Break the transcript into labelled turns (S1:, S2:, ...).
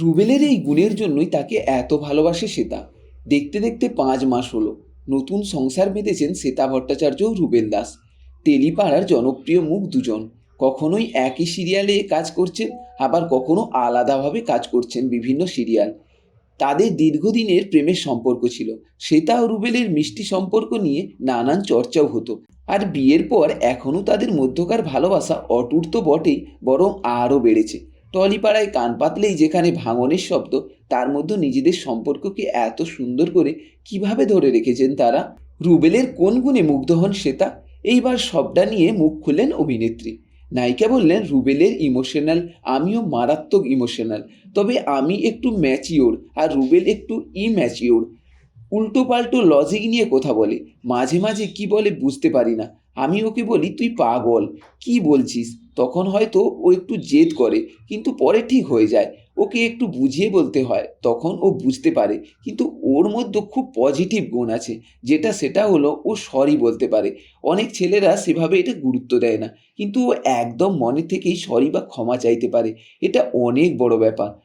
S1: রুবেলের এই গুণের জন্যই তাকে এত ভালোবাসে শ্বেতা। দেখতে দেখতে পাঁচ মাস হলো। নতুন সংসার বেঁধেছেন শ্বেতা ভট্টাচার্য ও রুবেল দাস। টেলিপাড়ার জনপ্রিয় মুখ দুজন। কখনোই একই সিরিয়ালে কাজ করছেন, আবার কখনো আলাদাভাবে কাজ করছেন বিভিন্ন সিরিয়াল। তাদের দীর্ঘদিনের প্রেমের সম্পর্ক ছিল। শ্বেতা ও রুবেলের মিষ্টি সম্পর্ক নিয়ে নানান চর্চাও হতো। আর বিয়ের পর এখনও তাদের মধ্যকার ভালোবাসা অটুট তো বটেই, বরং আরও বেড়েছে। টলিপাড়ায় কান পাতলেই যেখানে ভাঙনের শব্দ, তার মধ্যে নিজেদের সম্পর্ককে এত সুন্দর করে কীভাবে ধরে রেখেছেন তারা? রুবেলের কোন গুণে মুগ্ধ হন শ্বেতা? এইবার সবটা নিয়ে মুখ খুললেন অভিনেত্রী। নায়িকা বললেন, রুবেলের ইমোশনাল আমিও মারাত্মক ইমোশনাল তবে আমি একটু ম্যাচিওর আর রুবেল একটু ইম্যাচিওর উল্টো পাল্টো লজিক নিয়ে কথা বলে। মাঝে মাঝে কি বলে বুঝতে পারি না। আমি ওকে বলি, তুই পাগল। কি বলছিস? তখন হয়তো ও একটু জেদ করে, কিন্তু পরে ঠিক হয়ে যায়। ওকে একটু বুঝিয়ে বলতে হয়, তখন ও বুঝতে পারে। কিন্তু ওর মধ্যে খুব পজিটিভ গুণ আছে, যেটা সেটা হলো ও সরি বলতে পারে। অনেক ছেলেরা সেভাবে এটা গুরুত্ব দেয় না। কিন্তু ও একদম মনে থেকেই সরি বা ক্ষমা চাইতে পারে। এটা অনেক বড় ব্যাপার।